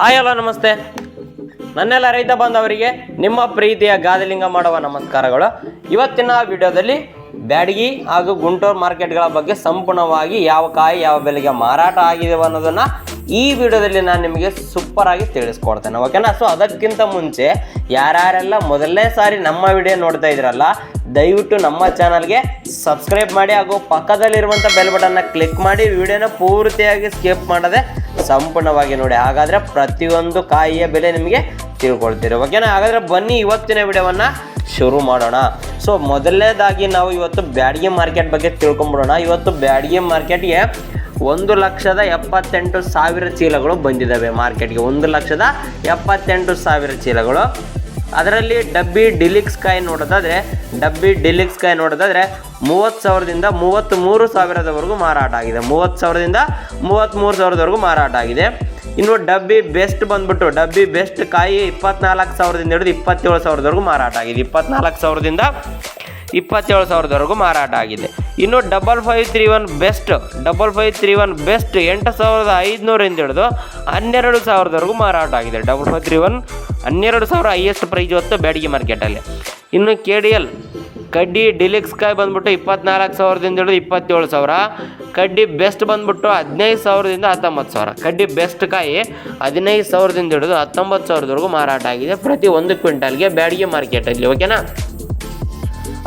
Hi, hello, ನಮಸ್ತೆ. ನನ್ನೆಲ್ಲ ರೈತ ಬಾಂಧವರಿಗೆ ನಿಮ್ಮ ಪ್ರೀತಿಯ ಗಾದಲಿಂಗ ಮಾಡುವ ನಮಸ್ಕಾರಗಳು. ಇವತ್ತಿನ ವಿಡಿಯೋದಲ್ಲಿ ಬ್ಯಾಡಗಿ ಹಾಗೂ ಗುಂಟೂರು ಮಾರ್ಕೆಟ್ಗಳ ಬಗ್ಗೆ ಸಂಪೂರ್ಣವಾಗಿ ಯಾವ ಕಾಯಿ, ಯಾವ ಬೆಲೆಗೆ ಮಾರಾಟ ಆಗಿದೆ ಅನ್ನೋದನ್ನು ಈ ವಿಡಿಯೋದಲ್ಲಿ ನಾನು ನಿಮಗೆ ಸೂಪರಾಗಿ ತಿಳಿಸ್ಕೊಡ್ತೇನೆ. ಓಕೆನಾ ಸೊ ಅದಕ್ಕಿಂತ ಮುಂಚೆ ಯಾರ್ಯಾರೆಲ್ಲ ಮೊದಲನೇ ಸಾರಿ ನಮ್ಮ ವಿಡಿಯೋ ನೋಡ್ತಾ ಇದ್ರಲ್ಲ, ದಯವಿಟ್ಟು ನಮ್ಮ ಚಾನಲ್ಗೆ ಸಬ್ಸ್ಕ್ರೈಬ್ ಮಾಡಿ ಹಾಗೂ ಪಕ್ಕದಲ್ಲಿರುವಂಥ ಬೆಲ್ ಬಟನ್ನ ಕ್ಲಿಕ್ ಮಾಡಿ ವಿಡಿಯೋನ ಪೂರ್ತಿಯಾಗಿ ಸ್ಕಿಪ್ ಮಾಡದೆ ಸಂಪೂರ್ಣವಾಗಿ ನೋಡಿ. ಹಾಗಾದರೆ ಪ್ರತಿಯೊಂದು ಕಾಯಿಯ ಬೆಲೆ ನಿಮಗೆ ತಿಳ್ಕೊಳ್ತೀರಿ. ಓಕೆನಾ? ಹಾಗಾದರೆ ಬನ್ನಿ ಇವತ್ತಿನ ವಿಡಿಯೋವನ್ನು ಶುರು ಮಾಡೋಣ. ಸೊ ಮೊದಲನೇದಾಗಿ ನಾವು ಇವತ್ತು ಬ್ಯಾಡಗಿ ಮಾರ್ಕೆಟ್ ಬಗ್ಗೆ ತಿಳ್ಕೊಂಬಿಡೋಣ. ಇವತ್ತು ಬ್ಯಾಡಗಿ ಮಾರ್ಕೆಟ್ಗೆ ಒಂದು ಲಕ್ಷದ ಎಪ್ಪತ್ತೆಂಟು ಸಾವಿರ ಚೀಲಗಳು ಬಂದಿದ್ದಾವೆ ಮಾರ್ಕೆಟ್ಗೆ. ಒಂದು ಲಕ್ಷದ ಎಪ್ಪತ್ತೆಂಟು ಸಾವಿರ ಚೀಲಗಳು. ಅದರಲ್ಲಿ ಡಬ್ಬಿ ಡಿಲಿಕ್ಸ್ ಕಾಯಿ ನೋಡೋದಾದ್ರೆ, ಡಬ್ಬಿ ಡಿಲಿಕ್ಸ್ ಕಾಯಿ ನೋಡೋದಾದ್ರೆ ಮೂವತ್ತು ಸಾವಿರದಿಂದ ಮೂವತ್ತ್ ಮೂರು ಸಾವಿರದವರೆಗೂ ಮಾರಾಟ ಆಗಿದೆ. ಮೂವತ್ತು ಸಾವಿರದಿಂದ ಮೂವತ್ತ್ಮೂರು ಸಾವಿರದವರೆಗೂ ಮಾರಾಟ ಆಗಿದೆ. ಇನ್ನು ಡಬ್ಬಿ ಬೆಸ್ಟ್ ಬಂದ್ಬಿಟ್ಟು, ಡಬ್ಬಿ ಬೆಸ್ಟ್ ಕಾಯಿ ಇಪ್ಪತ್ನಾಲ್ಕು ಸಾವಿರದಿಂದ ಹಿಡಿದು ಇಪ್ಪತ್ತೇಳು ಸಾವಿರದವರೆಗೂ ಮಾರಾಟ ಆಗಿದೆ. ಇಪ್ಪತ್ನಾಲ್ಕು ಸಾವಿರದಿಂದ ಇಪ್ಪತ್ತೇಳು ಸಾವಿರದವರೆಗೂ ಮಾರಾಟ ಆಗಿದೆ. ಇನ್ನು double five three one best, double five three one best ಎಂಟು ಸಾವಿರದ ಐದುನೂರಿಂದ ಹಿಡಿದು ಹನ್ನೆರಡು ಸಾವಿರದವರೆಗೂ ಮಾರಾಟ ಆಗಿದೆ. ಡಬಲ್ ಫೈವ್ ತ್ರೀ ಒನ್ ಹನ್ನೆರಡು ಸಾವಿರ ಹೈಯೆಸ್ಟ್ ಪ್ರೈಸ್ ಇವತ್ತು ಬ್ಯಾಡಗಿ ಮಾರ್ಕೆಟಲ್ಲಿ. ಇನ್ನು ಕೆ ಡಿ ಎಲ್ ಕಡ್ಡಿ ಡಿಲಿಕ್ಸ್ ಕಾಯಿ ಬಂದ್ಬಿಟ್ಟು ಇಪ್ಪತ್ನಾಲ್ಕು ಸಾವಿರದಿಂದ ಹಿಡಿದು ಇಪ್ಪತ್ತೇಳು ಸಾವಿರ. ಕಡ್ಡಿ ಬೆಸ್ಟ್ ಬಂದ್ಬಿಟ್ಟು ಹದಿನೈದು ಸಾವಿರದಿಂದ ಹತ್ತೊಂಬತ್ತು ಸಾವಿರ. ಕಡ್ಡಿ ಬೆಸ್ಟ್ ಕಾಯಿ ಹದಿನೈದು ಸಾವಿರದಿಂದ ಹಿಡಿದು ಹತ್ತೊಂಬತ್ತು ಸಾವಿರದವರೆಗೂ ಮಾರಾಟ ಆಗಿದೆ ಪ್ರತಿ ಒಂದು ಕ್ವಿಂಟಲ್ಗೆ ಬ್ಯಾಡಗಿ ಮಾರ್ಕೆಟಲ್ಲಿ, ಓಕೆನಾ?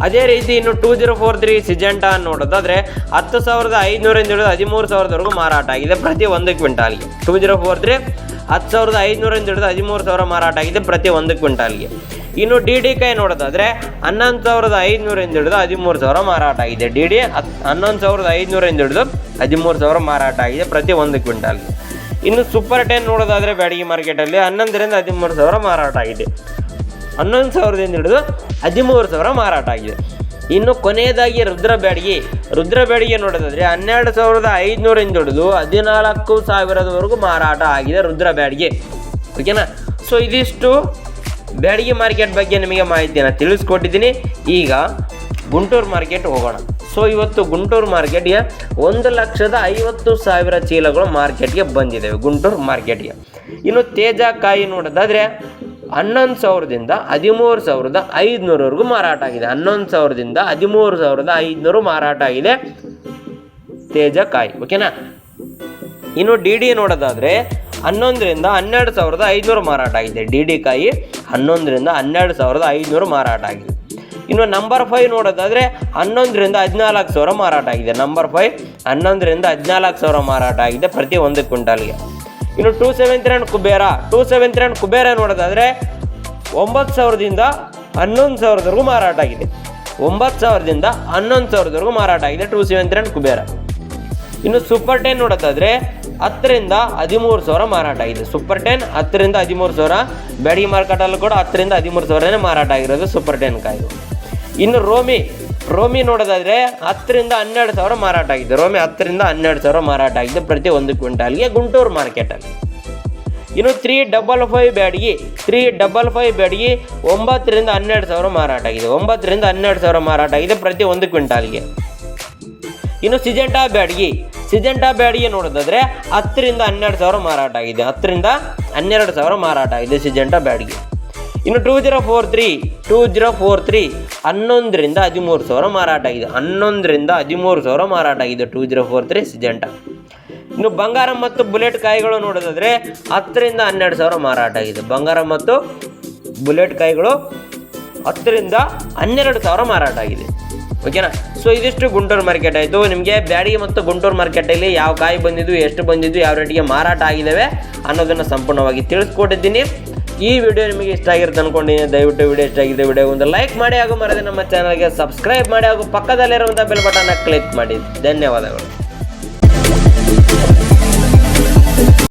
ಅದೇ ರೀತಿ ಇನ್ನು two zero four three Syngenta ನೋಡೋದಾದ್ರೆ ಹತ್ತು ಸಾವಿರದ ಐದುನೂರಿಂದ ಹಿಡಿದು ಹದಿಮೂರು ಸಾವಿರದವರೆಗೂ ಮಾರಾಟ ಆಗಿದೆ ಪ್ರತಿ ಒಂದು ಕ್ವಿಂಟಾಲ್ಗೆ. ಟೂ ಜೀರೋ ಫೋರ್ ತ್ರೀ ಹತ್ತು ಸಾವಿರದ ಐದುನೂರಿಂದ ಹಿಡಿದು ಹದಿಮೂರು ಸಾವಿರ ಮಾರಾಟ ಆಗಿದೆ ಪ್ರತಿ ಒಂದು ಕ್ವಿಂಟಾಲ್ಗೆ. ಇನ್ನು ಡಿ ಡಿ ಕೈ ನೋಡೋದಾದರೆ ಹನ್ನೊಂದು ಸಾವಿರದ ಐದುನೂರಿಂದ ಹಿಡಿದು ಹದಿಮೂರು ಸಾವಿರ ಮಾರಾಟ ಆಗಿದೆ. ಡಿ ಡಿ ಹತ್ತು ಹನ್ನೊಂದು ಸಾವಿರದ ಐದುನೂರಿಂದ ಹಿಡಿದು ಹದಿಮೂರು ಸಾವಿರ ಮಾರಾಟ ಆಗಿದೆ ಪ್ರತಿ ಒಂದು ಕ್ವಿಂಟಾಲ್ಗೆ. ಇನ್ನು ಸೂಪರ್ ಟೆನ್ ನೋಡೋದಾದರೆ ಬ್ಯಾಡಗಿ ಮಾರ್ಕೆಟಲ್ಲಿ ಹನ್ನೊಂದರಿಂದ ಹದಿಮೂರು ಸಾವಿರ ಮಾರಾಟ ಆಗಿದೆ. ಹನ್ನೊಂದು ಸಾವಿರದಿಂದ ಹಿಡಿದು ಹದಿಮೂರು ಸಾವಿರ ಮಾರಾಟ ಆಗಿದೆ. ಇನ್ನು ಕೊನೆಯದಾಗಿ ರುದ್ರ ಬ್ಯಾಡಗಿ ರುದ್ರ ಬ್ಯಾಡಗಿ ನೋಡೋದಾದ್ರೆ ಹನ್ನೆರಡು ಸಾವಿರದ ಐದುನೂರಿಂದ ಹಿಡಿದು ಹದಿನಾಲ್ಕು ಸಾವಿರದವರೆಗೂ ಮಾರಾಟ ಆಗಿದೆ ರುದ್ರ ಬ್ಯಾಡಗಿ ಓಕೆನಾ ಸೊ ಇದಿಷ್ಟು ಬ್ಯಾಡಗಿ ಮಾರ್ಕೆಟ್ ಬಗ್ಗೆ ನಿಮಗೆ ಮಾಹಿತಿಯನ್ನು ತಿಳಿಸ್ಕೊಟ್ಟಿದ್ದೀನಿ. ಈಗ ಗುಂಟೂರು ಮಾರ್ಕೆಟ್ ಹೋಗೋಣ. ಸೊ ಇವತ್ತು ಗುಂಟೂರು ಮಾರ್ಕೆಟ್ಗೆ ಒಂದು ಲಕ್ಷದ ಐವತ್ತು ಸಾವಿರ ಚೀಲಗಳು ಮಾರ್ಕೆಟ್ಗೆ ಬಂದಿದ್ದಾವೆ ಗುಂಟೂರು ಮಾರ್ಕೆಟ್ಗೆ. ಇನ್ನು ತೇಜ ಕಾಯಿ ನೋಡೋದಾದ್ರೆ ಹನ್ನೊಂದು ಸಾವಿರದಿಂದ ಹದಿಮೂರು ಸಾವಿರದ ಐದುನೂರವರೆಗೂ ಮಾರಾಟ ಆಗಿದೆ. ಹನ್ನೊಂದು ಸಾವಿರದಿಂದ ಹದಿಮೂರು ಸಾವಿರದ ಐದುನೂರು ಮಾರಾಟ ಆಗಿದೆ. ತೇಜ ಕಾಯಿ ಓಕೆನಾ ಇನ್ನು ಡಿ ಡಿ ನೋಡೋದಾದರೆ ಹನ್ನೊಂದರಿಂದ ಹನ್ನೆರಡು ಸಾವಿರದ ಐದುನೂರು ಮಾರಾಟ ಆಗಿದೆ. ಡಿ ಡಿ ಕಾಯಿ ಹನ್ನೊಂದರಿಂದ ಹನ್ನೆರಡು ಸಾವಿರದ ಐದುನೂರು ಮಾರಾಟ ಆಗಿದೆ. ಇನ್ನು ನಂಬರ್ ಫೈವ್ ನೋಡೋದಾದರೆ ಹನ್ನೊಂದರಿಂದ ಹದಿನಾಲ್ಕು ಸಾವಿರ ಮಾರಾಟ ಆಗಿದೆ. ನಂಬರ್ ಫೈವ್ ಹನ್ನೊಂದರಿಂದ ಹದಿನಾಲ್ಕು ಸಾವಿರ ಮಾರಾಟ ಆಗಿದೆ ಪ್ರತಿ ಒಂದು ಕ್ವಿಂಟಾಲ್ಗೆ. ಇನ್ನು two seven three Kubera, two seven three Kubera ನೋಡೋದಾದರೆ ಒಂಬತ್ತು ಸಾವಿರದಿಂದ ಹನ್ನೊಂದು ಸಾವಿರದವರೆಗೂ ಮಾರಾಟ ಆಗಿದೆ. ಒಂಬತ್ತು ಸಾವಿರದಿಂದ ಹನ್ನೊಂದು ಸಾವಿರದವರೆಗೂ ಮಾರಾಟ ಆಗಿದೆ ಟೂ ಸೆವೆನ್ ತ್ರೀ ಕುಬೇರ. ಇನ್ನು ಸೂಪರ್ ಟೆನ್ ನೋಡೋದಾದರೆ ಹತ್ತರಿಂದ ಹದಿಮೂರು ಸಾವಿರ ಮಾರಾಟ ಆಗಿದೆ. ಸೂಪರ್ ಟೆನ್ ಹತ್ತರಿಂದ ಹದಿಮೂರು ಸಾವಿರ ಬ್ಯಾಡಗಿ ಮಾರ್ಕೆಟಲ್ಲೂ ಕೂಡ ಹತ್ತರಿಂದ ಹದಿಮೂರು ಸಾವಿರನೇ ಮಾರಾಟ ಆಗಿರೋದು ಸೂಪರ್ ಟೆನ್ ಕಾಯ್ದು ಇನ್ನು ರೋಮಿ ರೋಮಿ ನೋಡೋದಾದ್ರೆ ಹತ್ತರಿಂದ ಹನ್ನೆರಡು ಸಾವಿರ ಮಾರಾಟ ಆಗಿದೆ ರೋಮಿ ಹತ್ತರಿಂದ ಹನ್ನೆರಡು ಸಾವಿರ ಮಾರಾಟ ಆಗಿದೆ ಪ್ರತಿ ಒಂದು ಕ್ವಿಂಟಾಲ್ಗೆ ಗುಂಟೂರು ಮಾರ್ಕೆಟಲ್ಲಿ ಇನ್ನು three double five Byadgi three double five Byadgi ಒಂಬತ್ತರಿಂದ ಹನ್ನೆರಡು ಸಾವಿರ ಮಾರಾಟ ಆಗಿದೆ. ಒಂಬತ್ತರಿಂದ ಹನ್ನೆರಡು ಸಾವಿರ ಮಾರಾಟ ಆಗಿದೆ ಪ್ರತಿ ಒಂದು ಕ್ವಿಂಟಾಲ್ಗೆ. ಇನ್ನು ಸಿಜೆಂಟಾ ಬ್ಯಾಡ್ಗಿ ಸಿಜೆಂಟಾ ಬ್ಯಾಡ್ಗಿ ನೋಡೋದಾದ್ರೆ ಹತ್ತರಿಂದ ಹನ್ನೆರಡು ಸಾವಿರ ಮಾರಾಟ ಆಗಿದೆ. ಹತ್ತರಿಂದ ಹನ್ನೆರಡು ಸಾವಿರ ಮಾರಾಟ ಆಗಿದೆ ಸಿಜೆಂಟಾ ಬ್ಯಾಡ್ಗಿ. ಇನ್ನು two zero four three two zero four three ಹನ್ನೊಂದರಿಂದ ಹದಿಮೂರು ಸಾವಿರ ಮಾರಾಟ ಆಗಿದೆ. ಹನ್ನೊಂದರಿಂದ ಹದಿಮೂರು ಸಾವಿರ ಮಾರಾಟ ಆಗಿದೆ two zero four three Syngenta ಇನ್ನು ಬಂಗಾರ ಮತ್ತು ಬುಲೆಟ್ ಕಾಯಿಗಳು ನೋಡೋದಾದ್ರೆ ಹತ್ತರಿಂದ ಹನ್ನೆರಡು ಸಾವಿರ ಮಾರಾಟ ಆಗಿದೆ. ಬಂಗಾರ ಮತ್ತು ಬುಲೆಟ್ ಕಾಯಿಗಳು ಹತ್ತರಿಂದ ಹನ್ನೆರಡು ಸಾವಿರ ಮಾರಾಟ ಆಗಿದೆ. ಓಕೆನಾ ಸೊ ಇದಿಷ್ಟು ಗುಂಟೂರು ಮಾರ್ಕೆಟ್ ಆಯಿತು. ನಿಮಗೆ ಬ್ಯಾಡಿಗೆ ಮತ್ತು ಗುಂಟೂರು ಮಾರ್ಕೆಟಲ್ಲಿ ಯಾವ ಕಾಯಿ ಬಂದಿದ್ದು, ಎಷ್ಟು ಬಂದಿದ್ದು, ಯಾವ ರೇಟಿಗೆ ಮಾರಾಟ ಆಗಿದ್ದಾವೆ ಅನ್ನೋದನ್ನು ಸಂಪೂರ್ಣವಾಗಿ ತಿಳಿಸ್ಕೊಟ್ಟಿದ್ದೀನಿ. ಈ ವಿಡಿಯೋ ನಿಮಗೆ ಇಷ್ಟ ಆಗಿರುತ್ತೆ ಅನ್ಕೊಂಡಿದ್ದೀನಿ ದಯವಿಟ್ಟು ವಿಡಿಯೋ ಇಷ್ಟ ಆಗಿದೆ ವಿಡಿಯೋ ಒಂದು ಲೈಕ್ ಮಾಡಿ ಹಾಗೂ ಮರದೆ ನಮ್ಮ ಚಾನಲ್ಗೆ ಸಬ್ಸ್ಕ್ರೈಬ್ ಮಾಡಿ ಹಾಗೂ ಪಕ್ಕದಲ್ಲಿರುವಂಥ ಬೆಲ್ ಬಟನ್ನ ಕ್ಲಿಕ್ ಮಾಡಿ. ಧನ್ಯವಾದಗಳು.